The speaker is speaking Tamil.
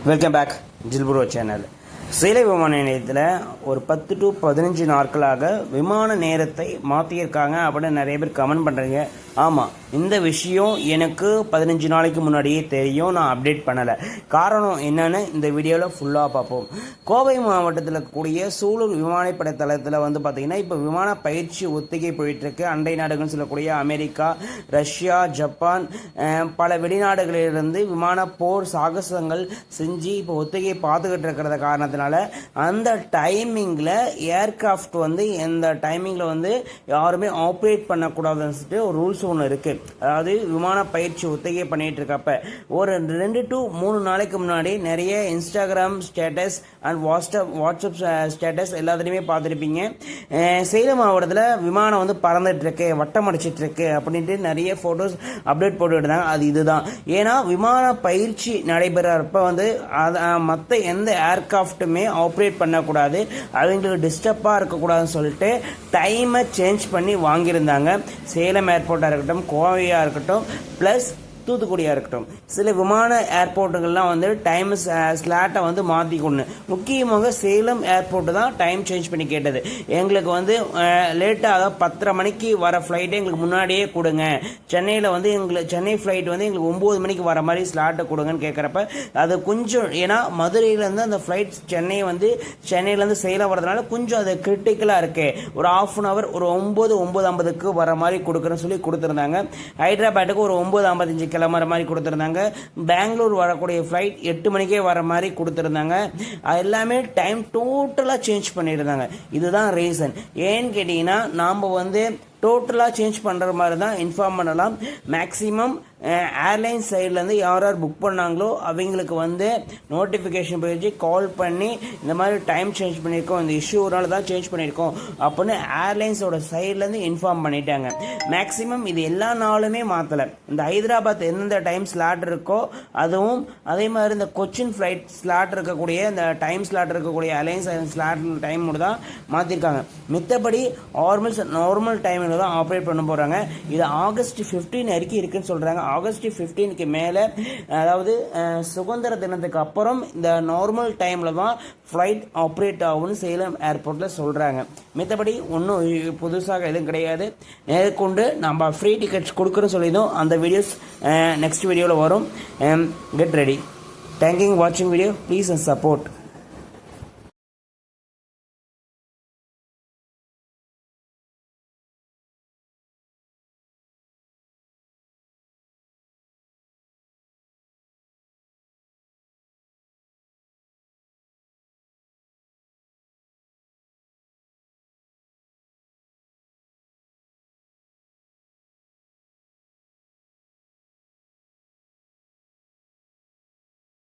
வெல்கம் பேக் ஜில்புரோ சேனல் சேலை விமான நிலையத்தில் ஒரு பத்து டு பதினஞ்சு நாட்களாக விமான நேரத்தை மாற்றியிருக்காங்க அப்படின்னு நிறைய பேர் கமெண்ட் பண்ணுறீங்க ஆமாம் இந்த விஷயம் எனக்கு பதினஞ்சு நாளைக்கு முன்னாடியே தெரியும். நான் அப்டேட் பண்ணலை. காரணம் என்னென்னு இந்த வீடியோவில் ஃபுல்லாக பார்ப்போம். கோவை மாவட்டத்தில் இருக்கக்கூடிய சூலூர் விமானப்படை தளத்தில் வந்து பார்த்திங்கன்னா இப்போ விமான பயிற்சி ஒத்திகை போயிட்டுருக்கு. அண்டை நாடுகள்னு சொல்லக்கூடிய அமெரிக்கா ரஷ்யா ஜப்பான் பல வெளிநாடுகளிலிருந்து விமான போர் சாகசங்கள் செஞ்சு இப்போ ஒத்திகை பார்த்துக்கிட்டு இருக்கிறத காரணத்தினால அந்த டைமிங்கில் ஏர்கிராஃப்ட் வந்து எந்த டைமிங்கில் வந்து யாருமே ஆப்ரேட் பண்ணக்கூடாதுன்னு சொல்லிட்டு ஒரு ரூல்ஸ் ஒன்று இருக்குது அதாவது விமான பயிற்சி ஒத்திகை பண்ணிட்டு இருக்கப்ப ஒரு ரெண்டு டு மூணு நாளைக்கு முன்னாடி நிறைய Instagram status and WhatsApp WhatsApp status எல்லாத்துலேயுமே பார்த்துருப்பீங்க. சேலம் மாவட்டத்தில் விமானம் வந்து பறந்துட்டு இருக்கு வட்டம் அடிச்சிட்டு இருக்கு அப்படின்ட்டு நிறைய ஃபோட்டோஸ் அப்டேட் போட்டுட்டு அது இதுதான். ஏன்னா விமான பயிற்சி நடைபெறப்ப வந்து அதை மற்ற எந்த ஏர்க்ராஃப்ட்டுமே ஆப்ரேட் பண்ணக்கூடாது. அவங்களுக்கு டிஸ்டர்பாக இருக்கக்கூடாதுன்னு சொல்லிட்டு டைமை சேஞ்ச் பண்ணி வாங்கியிருந்தாங்க. சேலம் ஏர்போர்ட்டாக இருக்கட்டும் கோவையாக இருக்கட்டும் ப்ளஸ் தூத்துக்குடியாக இருக்கட்டும். சில விமான ஏர்போர்ட்டுகள்லாம் வந்து டைம் ஸ்லாட்டை வந்து மாற்றி கொண்டு முக்கியமாக சேலம் ஏர்போர்ட்டு தான் டைம் சேஞ்ச் பண்ணி கேட்டது. எங்களுக்கு வந்து லேட்டாக அதாவது பத்தரை மணிக்கு வர ஃப்ளைட்டை எங்களுக்கு முன்னாடியே கொடுங்க. சென்னையில் வந்து எங்களுக்கு சென்னை ஃப்ளைட் வந்து எங்களுக்கு ஒம்பது மணிக்கு வர மாதிரி ஸ்லாட்டை கொடுங்கன்னு கேட்குறப்ப அது கொஞ்சம் ஏன்னா மதுரையிலேருந்து அந்த ஃப்ளைட் சென்னை வந்து சென்னையிலேருந்து சேலம் வரதுனால கொஞ்சம் அது கிரிட்டிக்கலாக இருக்கு. ஒரு ஆஃப் அன் ஹவர் ஒரு ஒம்பது ஒம்பது ஐம்பதுக்கு வர மாதிரி கொடுக்குறேன்னு சொல்லி கொடுத்துருந்தாங்க. ஹைதராபாத்துக்கு ஒரு ஒம்பது ஐம்பத்தஞ்சு கிளம்புற மாதிரி கொடுத்துருந்தாங்க. பெங்களூர் வரக்கூடிய ஃப்ளைட் எட்டு மணிக்கே வர மாதிரி கொடுத்துருந்தாங்க. அது எல்லாமே டைம் டோட்டலாக சேஞ்ச் பண்ணியிருந்தாங்க. இதுதான் ரீசன் ஏன்னு கேட்டிங்கன்னா நாம் வந்து டோட்டலாக சேஞ்ச் பண்ணுற மாதிரி தான் இன்ஃபார்ம் பண்ணலாம். மேக்ஸிமம் ஏர்லைன்ஸ் சைட்லேருந்து யார் யார் புக் பண்ணாங்களோ அவங்களுக்கு வந்து நோட்டிஃபிகேஷன் போயிடுச்சு. கால் பண்ணி இந்த மாதிரி டைம் சேஞ்ச் பண்ணியிருக்கோம். இந்த இஷ்யூனால தான் சேஞ்ச் பண்ணியிருக்கோம். அப்படின்னு ஏர்லைன்ஸோட சைட்லேருந்து இன்ஃபார்ம் பண்ணிட்டாங்க. மேக்ஸிமம் இது எல்லா நாளுமே மாற்றலை இந்த ஹைதராபாத் எந்தெந்த டைம் ஸ்லாட் இருக்கோ அதுவும் அதே மாதிரி இந்த கொச்சின் ஃப்ளைட் ஸ்லாட் இருக்கக்கூடிய இந்த டைம் ஸ்லாட் இருக்கக்கூடிய அலைன்ஸ் ஸ்லாட் டைம் தான் மாற்றிருக்காங்க மித்தபடி நார்மல் நார்மல் டைம் டைமில் தான் ஆப்ரேட் பண்ண போகிறாங்க இது ஆகஸ்ட் 15 வரைக்கும் இருக்குன்னு சொல்கிறாங்க ஆகஸ்ட் 15க்கு மேலே அதாவது சுதந்திர தினத்துக்கு அப்புறம் இந்த நார்மல் டைமில் தான் ஃப்ளைட் ஆப்ரேட் ஆகும்னு சேலம் ஏர்போர்ட்டில் சொல்கிறாங்க மித்தபடி ஒன்றும் புதுசாக எதுவும் கிடையாது. மேற்கொண்டு நம்ம ஃப்ரீ டிக்கெட்ஸ் கொடுக்குறோன்னு சொல்லியிருந்தோம். அந்த வீடியோஸ் நெக்ஸ்ட் வீடியோவில் வரும். கெட் ரெடி தேங்க்யூ வாட்சிங் வீடியோ ப்ளீஸ் அண்ட் சப்போர்ட்